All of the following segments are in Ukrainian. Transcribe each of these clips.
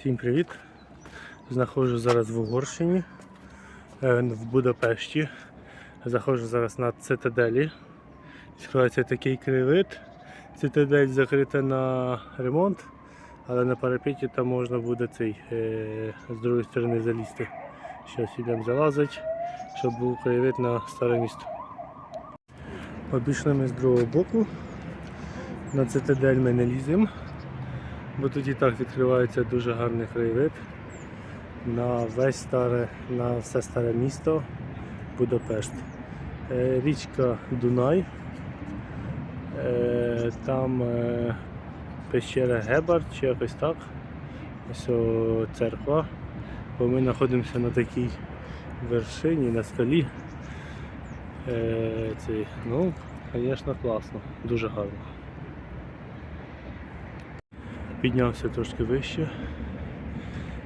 Всім привіт! Знаходжу зараз в Угорщині, е, в Будапешті. Заходжу зараз на цитаделі. Відкривається такий кривит. Цитадель закрита на ремонт, але на парапеті там можна буде цей, е, з другої сторони залізти. Зараз йдемо залазити, щоб був краєвид на старе місто. Обійшли ми з другого боку. На цитадель ми не ліземо бо тут і так відкривається дуже гарний краєвид на весь старе, на все старе місто Будапешт. Е, Річка Дунай, Е, там е, пещера Гебар чи якось так. Ось церква. Бо ми знаходимося на такій вершині, на скалі. Ну, звісно, класно, дуже гарно. Піднявся трошки вище.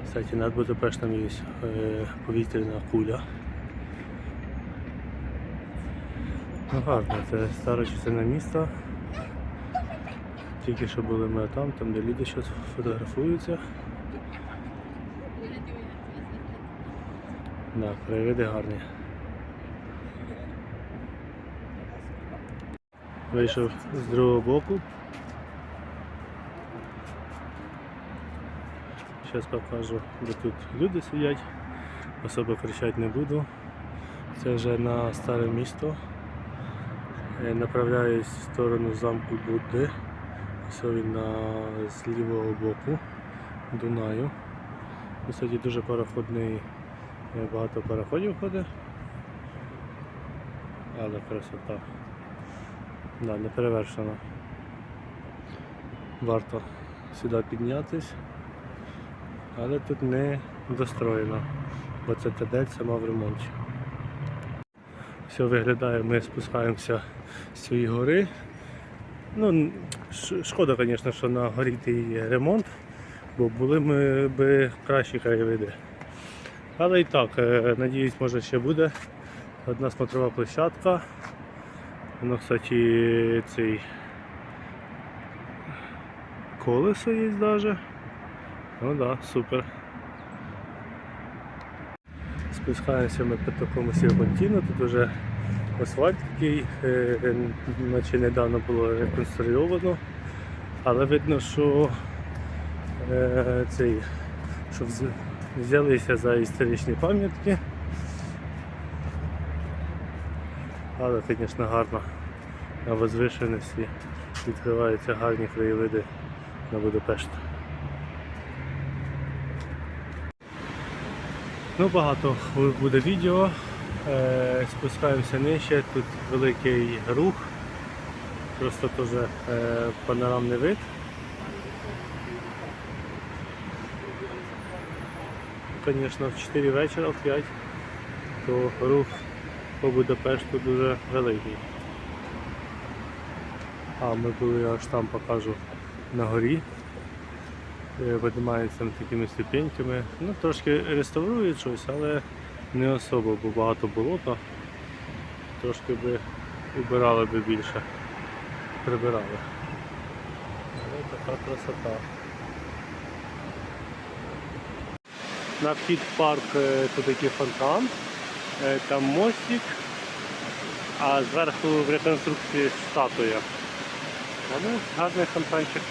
Кстати, над Будапештом є е, повітряна куля. Ну, гарно, це стара частина міста. Тільки що були ми там, там де люди зараз фотографуються. Да, краєвиди гарні. Вийшов з другого боку. Зараз покажу, де тут люди сидять. Особо кричати не буду. Це вже на старе місто. Е, Направляюсь в сторону замку Будди. Ось він на з лівого боку Дунаю. Кстати, дуже пароходний, е, багато пароходів ходить. Але красота. Да, не перевершена. Варто сюди піднятись але тут не достроєно, бо це ТД сама в ремонті. Все виглядає, ми спускаємося з цієї гори. Ну, шкода, звісно, що на горі є ремонт, бо були ми би кращі краєвиди. Але і так, е, надіюсь, може ще буде. Одна смотрова площадка. Воно, кстати, цей колесо є навіть. Ну да, супер. Спускаємося ми по такому серпантину, тут вже асфальт такий, е, е, наче недавно було реконструйовано, але видно, що е, цей, що взялися за історичні пам'ятки. Але, звісно, гарно на возвишеності відкриваються гарні краєвиди на Будапешт. Ну, багато буде відео. Е, спускаємося нижче, тут великий рух, просто теж е, панорамний вид. Звісно, в 4 вечора, в 5, то рух по Будапешту дуже великий. А ми були аж там покажу на горі. Е, такими ступеньками. Ну, трошки реставрують щось, але не особо, бо багато болота. Трошки би убирали би більше. Прибирали. Але така красота. На вхід в парк е, тут такий фонтан, е, там мостик, а зверху в реконструкції статуя. Але гарний фонтанчик.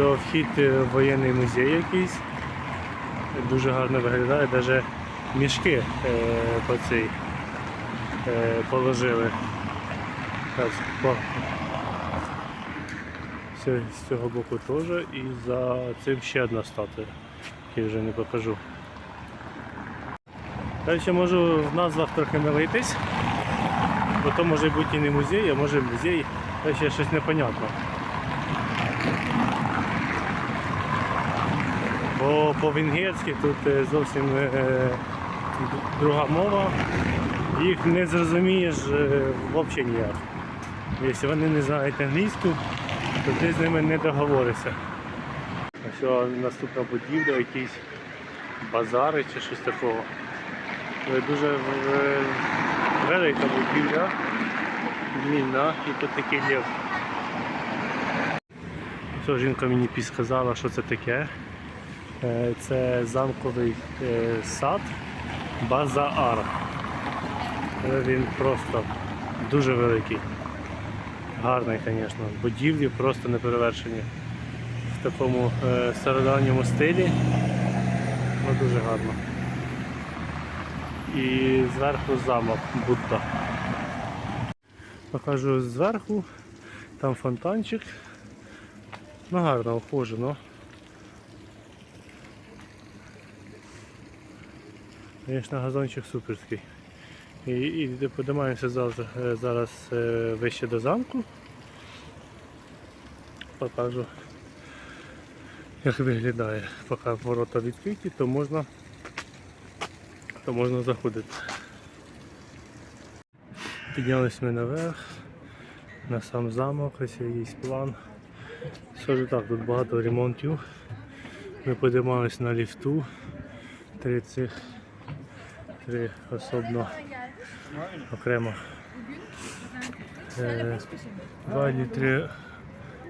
Це вхід е, в воєнний музей якийсь. Дуже гарно виглядає, навіть мішки е, по цей е, положили. З цього боку теж і за цим ще одна статуя, яку вже не покажу. Далі можу в назвах трохи милитись, бо то може бути і не музей, а може музей, ще щось непонятно. Бо по-венгерськи тут е, зовсім е, друга мова. Їх не зрозумієш е, взагалі ніяк. Якщо вони не знають англійську, то ти з ними не договоришся. Ось о, наступна будівля, якісь базари чи щось такого. Е, Дуже е, велика будівля, длинна і тут такий. Ось жінка мені підсказала, що це таке. Е, Це замковий е, сад Базаар. Е, Він просто дуже великий. Гарний, звісно. Будівлі просто не перевершені. В такому стародавньому стилі. Ну, дуже гарно. І зверху замок Будда. Покажу зверху, там фонтанчик. Ну гарно ухожено. Звісно, газончик суперський. І, і подимаємося е, зараз е, вище до замку. Покажу, як виглядає. Поки ворота відкриті, то можна, то можна заходити. Піднялись ми наверх, на сам замок, ось є план. Скажу так, тут багато ремонтів. Ми подимались на ліфту. Три цих, три особно окремо. Е, Два і три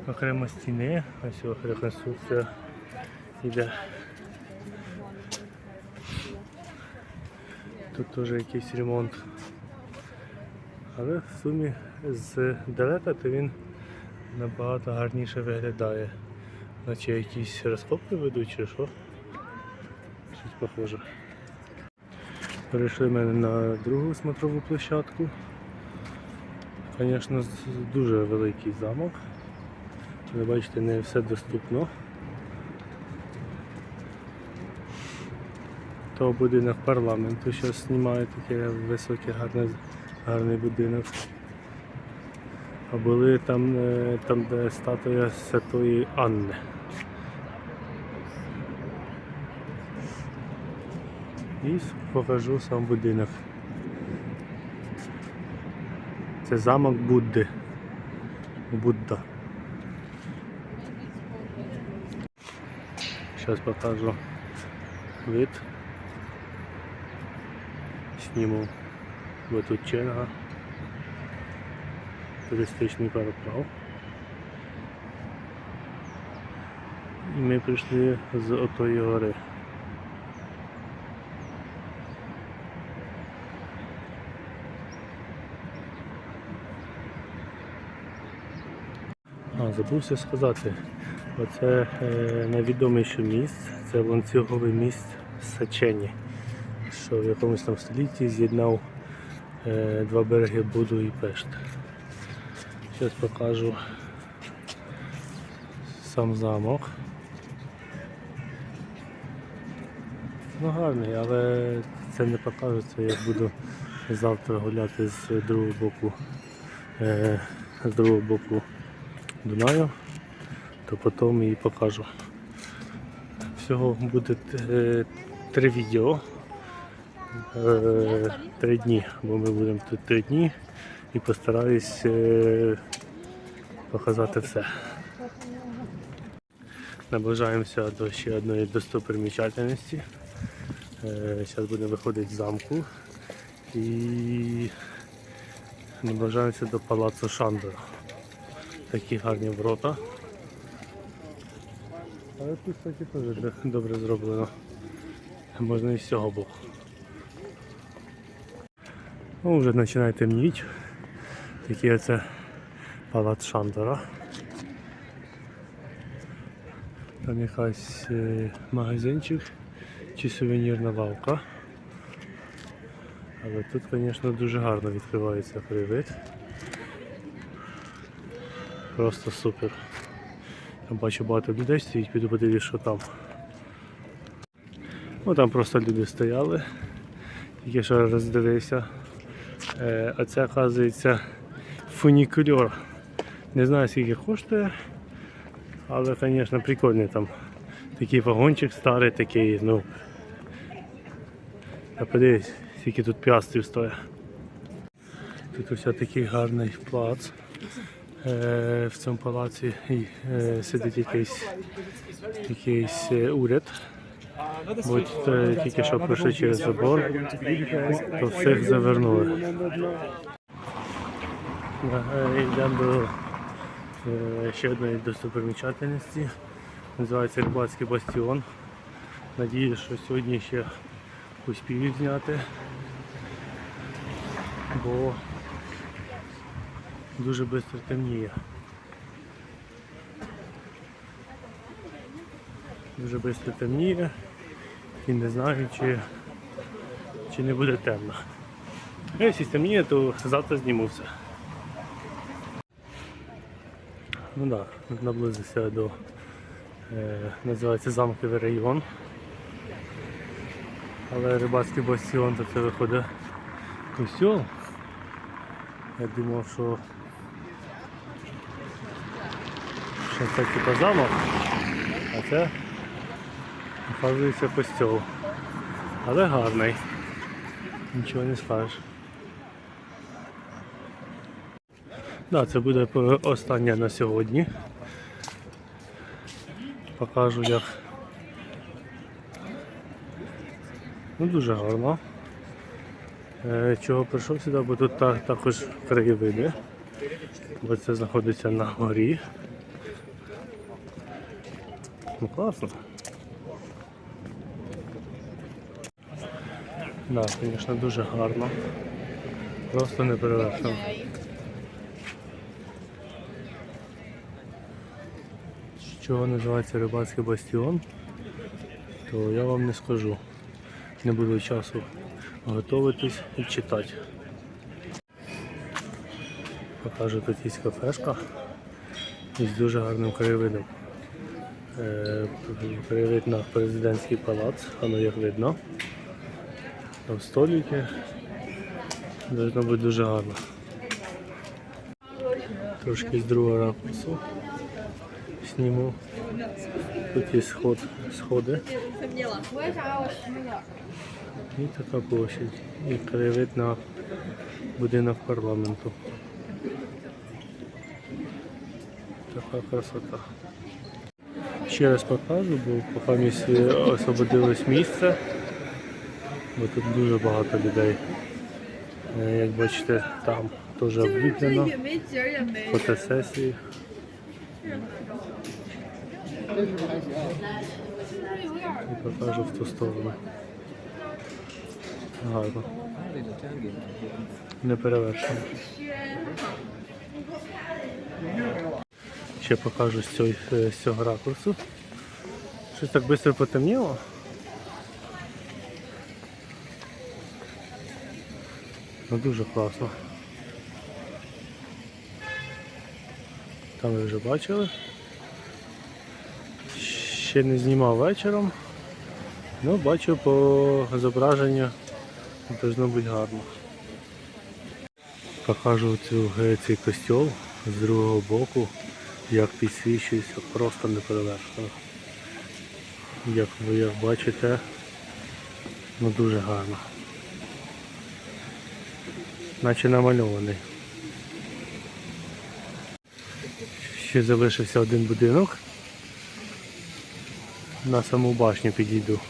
окремо стіни. Ось реконструкція йде. Тут теж якийсь ремонт. Але в сумі з далека то він набагато гарніше виглядає. Наче якісь розкопки ведуть чи що. Щось похоже. Перейшли ми на другу смотрову площадку. Звісно, дуже великий замок. Ви бачите, не все доступно. То будинок парламенту зараз знімає таке високий гарний, гарний будинок. А були там, е, там де статуя Святої Анни. І покажу сам будинок. Це замок Будди. Будда. Зараз покажу вид. Сніму тут черга. Туристичний пароплав. І ми прийшли з отої гори. А, забувся сказати. Оце е, найвідоміше місце, це ланцюговий міст Сачені, що в якомусь там столітті з'єднав е, два береги Буду і Пешт. Зараз покажу сам замок. Ну гарний, але це не покажеться, як буду завтра гуляти з другого боку, е, з другого боку Дунаю, то потім її покажу. Всього буде е, три відео. Е, три дні, бо ми будемо тут три дні і постараюсь е, показати все. Наближаємося до ще одної достопримічательності. Зараз будемо виходити з замку і наближаємося до палацу Шандора. Такі гарні ворота. Але тут, кстати, теж добре зроблено. Можна і з цього боку. Ну, вже починає темніти. Такий оце палац Шандора. Там якась е, магазинчик чи сувенірна лавка. Але тут, звісно, дуже гарно відкривається привид. Просто супер. Я бачу багато людей стоїть, піду подивлюсь, що там. Ну там просто люди стояли. Тільки що роздивився. Е, а це, оказується, фунікульор. Не знаю скільки коштує, але, звісно, прикольний там. Такий вагончик старий, такий, ну. А подивись, скільки тут піастрів стоїть. Тут ось такий гарний плац. Е, в цьому палаці е, сидить якийсь, якийсь е, уряд. Будь тільки що пройшли через забор, то всіх завернули. Йдемо до ще одної достопримічательності. Називається Рибацький бастіон. Надіюсь, що сьогодні ще успію зняти, бо дуже швидко темніє. Дуже швидко темніє і не знаю, чи, чи не буде темно. Ну, Якщо темніє, то завтра зніму все. Ну так, да, наблизився до е, називається замковий район. Але рибацький бастіон то це виходить костюм. Я думав, що, що це типа замок, а це оказується костюм. Але гарний. Нічого не скажеш. Да, це буде останнє на сьогодні. Покажу як. Ну дуже гарно. Е, Чого прийшов сюди, бо тут та- також краєвиди. Бо це знаходиться на горі. Ну класно. Да, звісно, дуже гарно. Просто не перевершено. Чого називається рибацький бастіон, то я вам не скажу. Не буду часу готуватись і читати. Покажу тут є кафешка із дуже гарним краєвидом. Е, на президентський палац, воно як видно. Там столики. Должно бути дуже гарно. Трошки з другого ракурсу сніму. Тут є сход, сходи. І така площадь. І краєвид на будинок парламенту. Така красота ще раз покажу, бо по місці е, освободилось місце, бо тут дуже багато людей. Е, як бачите, там теж обліплено фотосесії. І покажу в ту сторону. Гарно. Не перевершено. Ще покажу з цього, з цього ракурсу. Щось так швидко потемніло. Ну дуже класно. Там ви вже бачили. Ще не знімав вечором. Ну, бачу по зображенню должно бути гарно. Покажу цю, е, цей костюм з другого боку, як підсвічується, просто не. Як ви як бачите, ну дуже гарно. Наче намальований. Ще залишився один будинок. На саму башню підійду.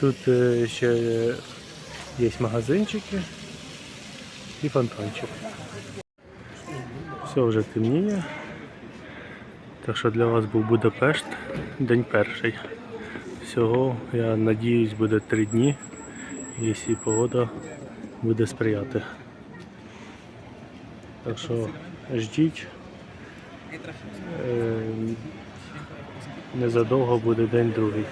Тут е, ще є магазинчики і фонтанчик. Все вже темніє. Так що для вас був Будапешт, день перший. Всього, я надіюсь, буде три дні, якщо погода буде сприяти. Так що ждіть. Е, Незадовго буде день другий.